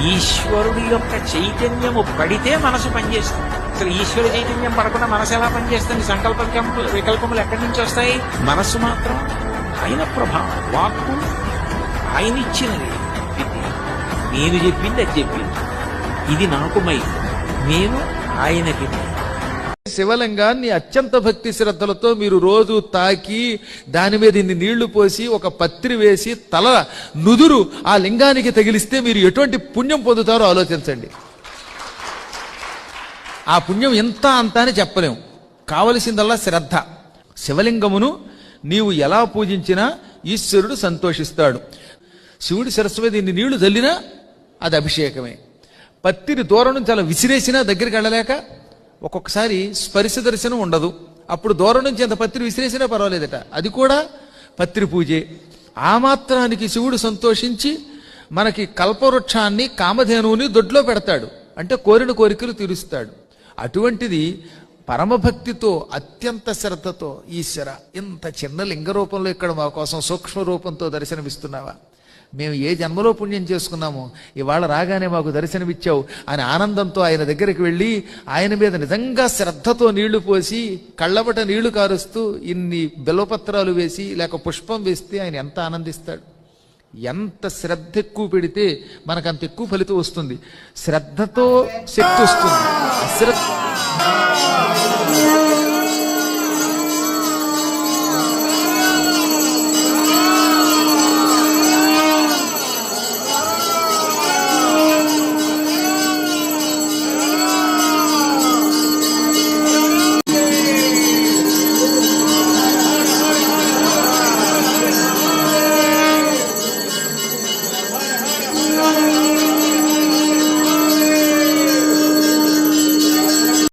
ఈశ్వరుడి యొక్క చైతన్యము పడితే మనసు పనిచేస్తుంది. అసలు ఈశ్వర చైతన్యం పడకుండా మనసు ఎలా పనిచేస్తుంది? సంకల్ప వికల్పములు ఎక్కడి నుంచి వస్తాయి? మనస్సు మాత్రం ఆయన ప్రభావం వాక్కు ఆయన ఇచ్చినది. నేను చెప్పింది అది చెప్పింది. ఇది నాకు మై నేను ఆయనకి మై శివలింగాన్ని అత్యంత భక్తి శ్రద్ధలతో మీరు రోజు తాకి దాని మీద ఇన్ని నీళ్ళు పోసి ఒక పత్రి వేసి తల నుదురు ఆ లింగానికి తగిలిస్తే మీరు ఎటువంటి పుణ్యం పొందుతారో ఆలోచించండి. ఆ పుణ్యం ఎంత అంత అని చెప్పలేం. కావలసిందల్లా శ్రద్ధ. శివలింగమును నీవు ఎలా పూజించినా ఈశ్వరుడు సంతోషిస్తాడు. శివుడి శిరస్సు మీద ఇన్ని నీళ్ళు చల్లినా అది అభిషేకమే. పత్తిని దూరం నుంచి అలా విసిరేసినా దగ్గరికి వెళ్ళలేక ఒక్కొక్కసారి స్పర్శ దర్శనం ఉండదు. అప్పుడు దూరం నుంచి అంత పత్రి విసిరేసినా పర్వాలేదట. అది కూడా పత్రి పూజే. ఆ మాత్రానికి శివుడు సంతోషించి మనకి కల్పవృక్షాన్ని కామధేనువుని దొడ్లో పెడతాడు. అంటే కోరిన కోరికలు తీరుస్తాడు. అటువంటిది పరమభక్తితో అత్యంత శ్రద్ధతో ఈశ్వర ఇంత చిన్న లింగ రూపంలో ఇక్కడ మా కోసం సూక్ష్మ రూపంతో దర్శనమిస్తున్నావా? మేము ఏ జన్మలో పుణ్యం చేసుకున్నామో ఇవాళ రాగానే మాకు దర్శనమిచ్చావు అని ఆనందంతో ఆయన దగ్గరికి వెళ్ళి ఆయన మీద నిజంగా శ్రద్ధతో నీళ్ళు పోసి కళ్ళబట నీళ్ళు కారుస్తూ ఇన్ని బిల్వపత్రాలు వేసి లేక పుష్పం వేస్తే ఆయన ఎంత ఆనందిస్తాడు. ఎంత శ్రద్ధ ఎక్కువ పెడితే మనకు అంత ఎక్కువ ఫలితం వస్తుంది. శ్రద్ధతో శక్తి వస్తుంది. అశ్రద్ధ